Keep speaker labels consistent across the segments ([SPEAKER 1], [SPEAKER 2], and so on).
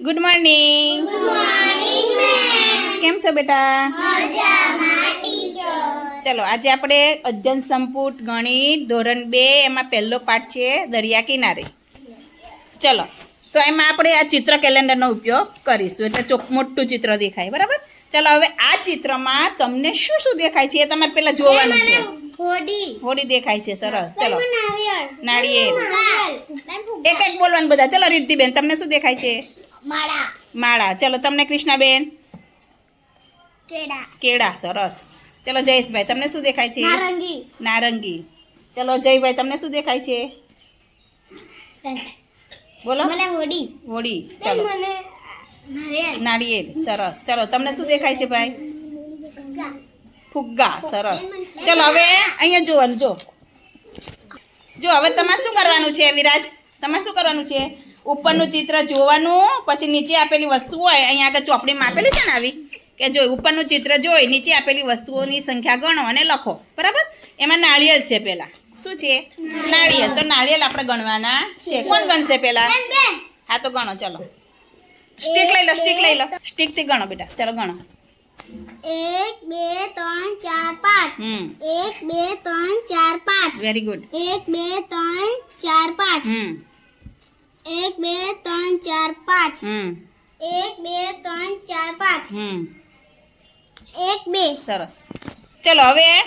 [SPEAKER 1] Good morning કેમ છો બેટા? ચલો આજે આપણે અધ્યયન સંપુટ ગણિત ધોરણ બે એમાં પહેલો પાઠ છે દરિયા કિનારે. ચલો તો એમાં આપણે આ ચિત્ર કેલેન્ડરનો ઉપયોગ કરીશું એટલે ચોક મોટું ચિત્ર દેખાય બરાબર? ચલો હવે આ ચિત્રમાં તમને શું શું દેખાય છે એ તમારે પહેલાં જોવાનું છે.
[SPEAKER 2] હોડી.
[SPEAKER 1] હોડી દેખાય છે સરસ. ચલો. નાળિયેર. એક એક બોલવાનું બધા. ચલો રિદ્ધિબેન તમને શું દેખાય છે?
[SPEAKER 2] માળા.
[SPEAKER 1] માળા. ચલો તમને કૃષ્ણાબેન?
[SPEAKER 2] કેળા.
[SPEAKER 1] કેળા સરસ. ચલો જયેશભાઈ તમને શું દેખાય છે?
[SPEAKER 2] નારંગી.
[SPEAKER 1] નારંગી. ચલો જયભાઈ તમને શું દેખાય છે? બોલો.
[SPEAKER 2] મને હોડી
[SPEAKER 1] હોડી ચલો.
[SPEAKER 2] મને
[SPEAKER 1] નાળિયેર સરસ. ચલો તમને શું દેખાય છે ભાઈ.
[SPEAKER 2] ફુગ્ગા.
[SPEAKER 1] સરસ. ચલો હવે અહીંયા જોવાનું જો. જો હવે તમારે શું કરવાનું છે વિરાજ? તમારે શું કરવાનું છે? ઉપરનું ચિત્ર જોવાનું પછી નીચે આપેલી વસ્તુ હોય અહીંયા આગળ ચોપડીમાં આપેલી છે ને આવી? કે જો ઉપરનું ચિત્ર જોઈ નીચે આપેલી વસ્તુઓની સંખ્યા ગણો અને લખો. બરાબર? એમાં નાળિયેર છે પહેલા. શું છે? નાળિયેર. તો નાળિયેર આપણે ગણવાના છે. કોણ ગણશે પહેલા? હા તો ગણો. ચલો. સ્ટીક લઈ લો સ્ટીક લઈ લો. સ્ટીકથી ગણો બેટા. ચલો ગણો.
[SPEAKER 2] એક બે ત્રણ ચાર પાંચ. એક બે ત્રણ ચાર પાંચ.
[SPEAKER 1] વેરી ગુડ
[SPEAKER 2] એક બે ત્રણ ચાર પાંચ. એક બે ત્રણ ચાર પાંચ. એક બે ત્રણ ચાર પાંચ. એક બે.
[SPEAKER 1] સરસ. ચલો હવે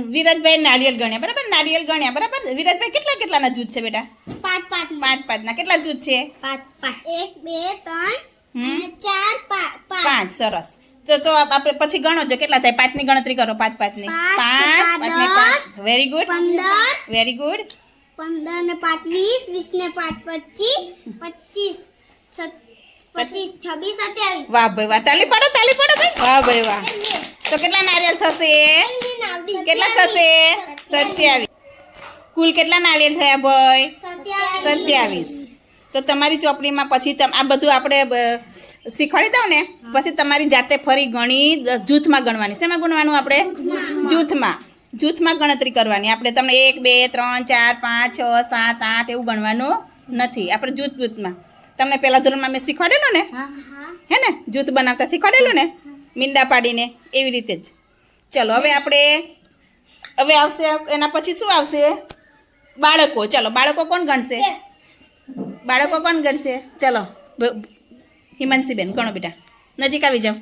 [SPEAKER 1] વિરાજભાઈ નારિયેળ ગણ્યા. બરાબર? નારિયેલ ગણ્યા બરાબર? વિરાજભાઈ કેટલા કેટલાના જૂથ છે બેટા?
[SPEAKER 2] પાંચ પાંચ
[SPEAKER 1] પાંચ પાંચના કેટલા જૂથ છે?
[SPEAKER 2] પાંચ પાંચ. એક બે ત્રણ ચાર પાંચ પાંચ.
[SPEAKER 1] પાંચ સરસ. તો તો આપ- આપણે પછી ગણો જો કેટલા થાય? પાંચની ગણતરી કરો પાંચ
[SPEAKER 2] પાંચ,
[SPEAKER 1] ની
[SPEAKER 2] પાંચ,
[SPEAKER 1] પાંચ. વેરી ગુડ
[SPEAKER 2] પંદર.
[SPEAKER 1] વેરી ગુડ
[SPEAKER 2] પંદર ને પાંચ વીસ વીસ ને પાંચ પચીસ પચીસ પચીસ છવ્વીસ સત્યાવીસ.
[SPEAKER 1] વાહ ભાઈ વાહ. તાલી પડો તાલી પડો ભાઈ. વાહ ભાઈ વાહ. તો કેટલા નારિયેળ થશે? કેટલા થશે? સત્યાવીસ. કુલ કેટલા નાળિયેર થયા ભાઈ?
[SPEAKER 2] સત્યાવીસ.
[SPEAKER 1] તો તમારી ચોપડીમાં પછી આ બધું આપણે શીખવાડી દઉં ને? પછી તમારી જાતે ફરી ગણી જૂથમાં ગણવાની. શેમાં ગણવાનું આપણે? જૂથમાં. જૂથમાં ગણતરી કરવાની. આપણે તમને એક બે ત્રણ ચાર પાંચ છ સાત આઠ એવું ગણવાનું નથી. આપણે જૂથ જૂથમાં. તમને પહેલા ધોરણમાં મેં શીખવાડેલું ને?
[SPEAKER 2] હા
[SPEAKER 1] ને? જૂથ બનાવતા શીખવાડેલું ને? મીંડા પાડીને એવી રીતે જ. ચલો હવે આપણે હવે આવશે એના પછી શું આવશે? બાળકો. ચલો બાળકો કોણ ગણશે? બાળકો કોણ ગણશે? ચલો હિમાંશીબેન ગણો બેટા. નજીક આવી જાઓ.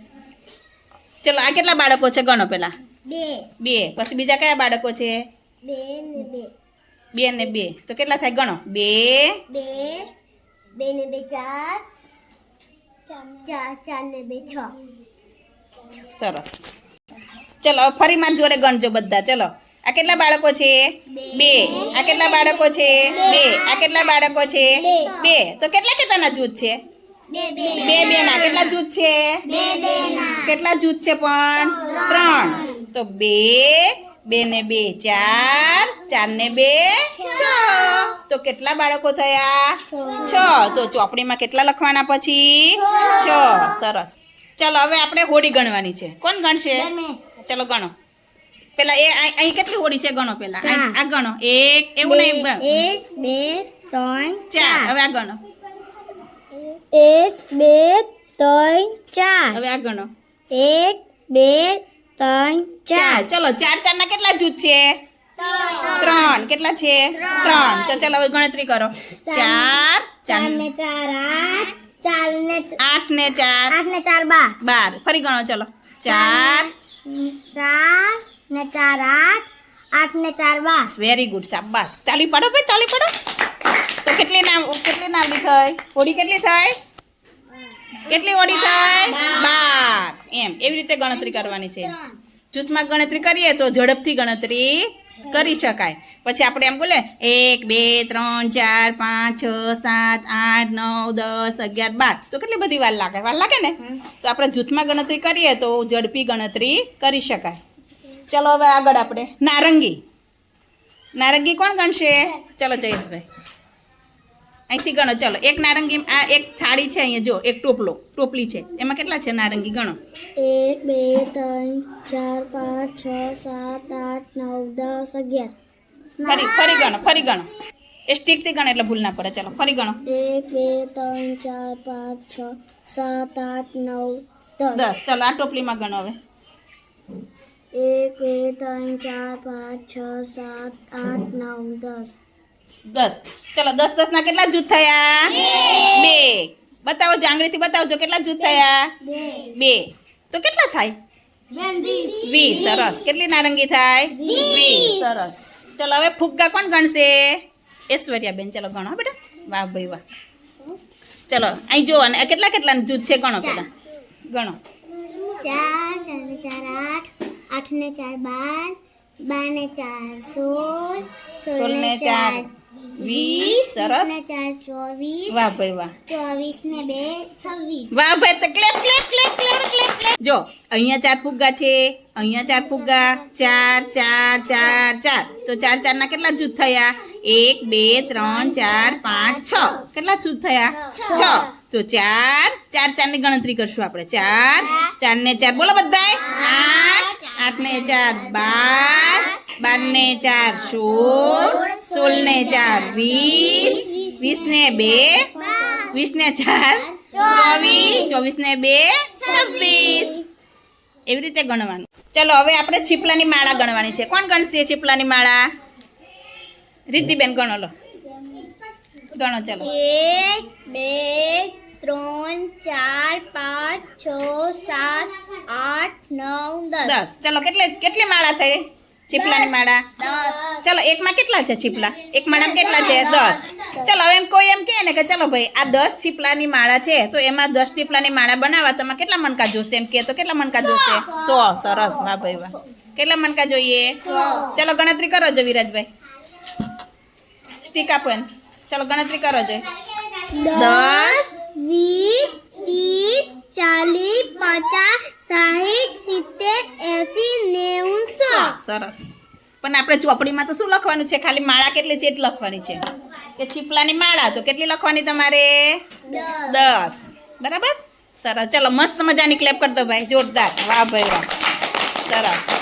[SPEAKER 1] ચલો આ કેટલા બાળકો છે? ગણો પહેલા
[SPEAKER 2] બે.
[SPEAKER 1] બે. પછી બીજા કયા બાળકો છે?
[SPEAKER 2] બે ને બે.
[SPEAKER 1] બે ને બે. તો કેટલા થાય ગણો? બે.
[SPEAKER 2] બે. બે ને બે ચાર. ચાર ચાર ને બે છ.
[SPEAKER 1] સરસ. ચલો ફરી માર જોડે ગણજો બધા. ચલો. આ કેટલા બાળકો છે? બે. આ કેટલા બાળકો છે? બે. આ કેટલા બાળકો છે? બે. તો કેટલા કેટલાના જૂથ છે?
[SPEAKER 2] બે બે.
[SPEAKER 1] ના કેટલા જૂથ છે? કેટલા જૂથ છે પણ? ત્રણ. તો બે બે ને બે ચાર ચાર ને બે છ. તો કેટલા બાળકો થયા? છ. તો ચોપડીમાં કેટલા લખવાના પછી? છ. સરસ. ચલો હવે આપણે હોડી ગણવાની છે. કોણ ગણશે? ચલો ગણો. પેલા એ અહીં કેટલી હોડી છે? ગણો પેલા. આ ગણો. એક એવું નહીં
[SPEAKER 2] એક બે ત્રણ
[SPEAKER 1] ચાર. હવે આ ગણો.
[SPEAKER 2] એક બે ત્રણ ચાર.
[SPEAKER 1] હવે આ ગણો.
[SPEAKER 2] એક બે ત્રણ
[SPEAKER 1] ચાર. ચલો ચાર ચાર ના કેટલા જૂથ છે? ત્રણ. કેટલા છે? ત્રણ. તો ચાલો હવે ગણતરી કરો. ચાર ચાર
[SPEAKER 2] ને ચાર આઠ. ચાર ને
[SPEAKER 1] આઠ ને ચાર.
[SPEAKER 2] આઠ ને ચાર બાર.
[SPEAKER 1] બાર. ફરી ગણો ચલો. ચાર.
[SPEAKER 2] ચાર ને ચાર આઠ. આઠ ને ચાર બાર.
[SPEAKER 1] વેરી ગુડ શાબાશ. તાળી પાડો ભાઈ તાલી પાડો. તો કેટલી નામ કેટલી નામની થઈ હોડી કેટલી થઈ કેટલી ઓડી થાય? બાર. એમ એવી રીતે ગણતરી કરવાની છે. જૂથમાં ગણતરી કરીએ તો ઝડપથી ગણતરી કરી શકાય. પછી આપણે એમ બોલે એક બે ત્રણ ચાર પાંચ છ સાત આઠ નવ દસ અગિયાર બાર. તો કેટલી બધી વાર લાગે? વાર લાગે ને? તો આપણે જૂથમાં ગણતરી કરીએ તો ઝડપી ગણતરી કરી શકાય. ચલો હવે આગળ આપણે. નારંગી. નારંગી કોણ ગણશે? ચલો જયેશભાઈ. અહીંથી ગણો. ચલો એક નારંગી આ એક થાળી છે અહીંયા જો એક ટોપલો ટોપલી છે. એમાં કેટલા છે નારંગી? ગણો.
[SPEAKER 2] એક બે ત્રણ ચાર પાંચ છ સાત આઠ નવ દસ અગિયાર.
[SPEAKER 1] ફરી ફરી ગણો ફરી ગણો. એ સ્ટીકથી ગણ એટલે ભૂલ ના પડે. ચાલો ફરી ગણો.
[SPEAKER 2] એક બે ત્રણ ચાર પાંચ છ સાત આઠ નવ દસ.
[SPEAKER 1] દસ. ચાલો આ ટોપલીમાં ગણો હવે.
[SPEAKER 2] એક બે ત્રણ ચાર પાંચ છ સાત આઠ નવ દસ.
[SPEAKER 1] દસ. ચાલો દસ દસ ના કેટલા જૂથ થયા? બે. બતાવો જાંગળીથી બતાવજો કેટલા જૂથ થયા?
[SPEAKER 2] બે.
[SPEAKER 1] બે. તો કેટલા થાય? વીસ. સરસ. કેટલી નારંગી થાય? વીસ. સરસ. ચલો હવે ફુગ્ગા કોણ ગણશે? ઐશ્વર્યા બેન ચલો ગણો બેટા. વાહ ભાઈ વાહ. ચલો અહીં જુઓ ને કેટલા કેટલા જૂથ છે? ગણો પેલા ગણો.
[SPEAKER 2] ચાર ચાર ચાર આઠ. આઠ ને ચાર બાર. બાર ને ચાર સોળ
[SPEAKER 1] સોળ ને ચાર વીસ સરસ.
[SPEAKER 2] ને ચાર ચોવીસ
[SPEAKER 1] વાહ ભાઈ વાહ.
[SPEAKER 2] ચોવીસ ને બે છવ્વીસ.
[SPEAKER 1] વાહ ભાઈ તો clap clap clap clap clap clap. જો અહીંયા ચાર ફુગ્ગા છે અહીંયા ચાર ફુગ્ગા ચાર ચાર ચાર ચાર. તો ચાર ચાર ના કેટલા જૂથ થયા? એક બે ત્રણ ચાર પાંચ છ. કેટલા જૂથ થયા? છ. તો ચાર ચાર ચારની ગણતરી કરશું આપણે. ચાર ચાર ને ચાર. બોલો બધાય. આઠ આઠ ને ચાર બાર બાર ને ચાર સોળ સોળ ને ચાર વીસ વીસ ને બે વીસ ને ચાર ચોવીસ ચોવીસ ને બે, છવ્વીસ. એવી રીતે ગણવાનું. ચલો, હવે આપણે છીપલાની માળા ગણવાની છે. કોણ ગણશે છીપલાની માળા? રીતિબેન ગણો, લો. ગણો, ચલો.
[SPEAKER 2] એક, બે ત્રણ ચાર પાંચ છ સાત આઠ નવ દસ.
[SPEAKER 1] ચલો કેટલી કેટલી માળા થઈ? છીપલાની માળા? ચલો એકમાં કેટલા છે છીપલા એક માળામાં કેટલા છે? દસ. ચલો હવે એમ કોઈ એમ કહે ને કે ચલો ભાઈ આ દસ છીપલાની માળા છે તો એમાં દસ છીપલાની માળા બનાવવા તમારે કેટલા મણકા જોશે? એમ કે તો કેટલા મણકા જોશે? સો. સરસ. વાહ ભાઈ વાહ. કેટલા મણકા જોઈએ? ચલો ગણતરી કરો જો વિરાજભાઈ. સ્ટીક આપો ચલો ગણતરી કરો જો.
[SPEAKER 2] દસ વીસ ત્રીસ ચાલીસ પચાસ સાહીઠ સિત્તેર એસી નેવું સો
[SPEAKER 1] સરસ. પણ આપણે ચોપડીમાં તો શું લખવાનું છે? ખાલી માળા કેટલી છે એટલી લખવાની છે. કે છીપલાની માળા તો કેટલી લખવાની તમારે? દસ. બરાબર? સરસ. ચલો મસ્ત મજાની ક્લેપ કરતો ભાઈ. જોરદાર. વાહ ભાઈ વાહ. સરસ.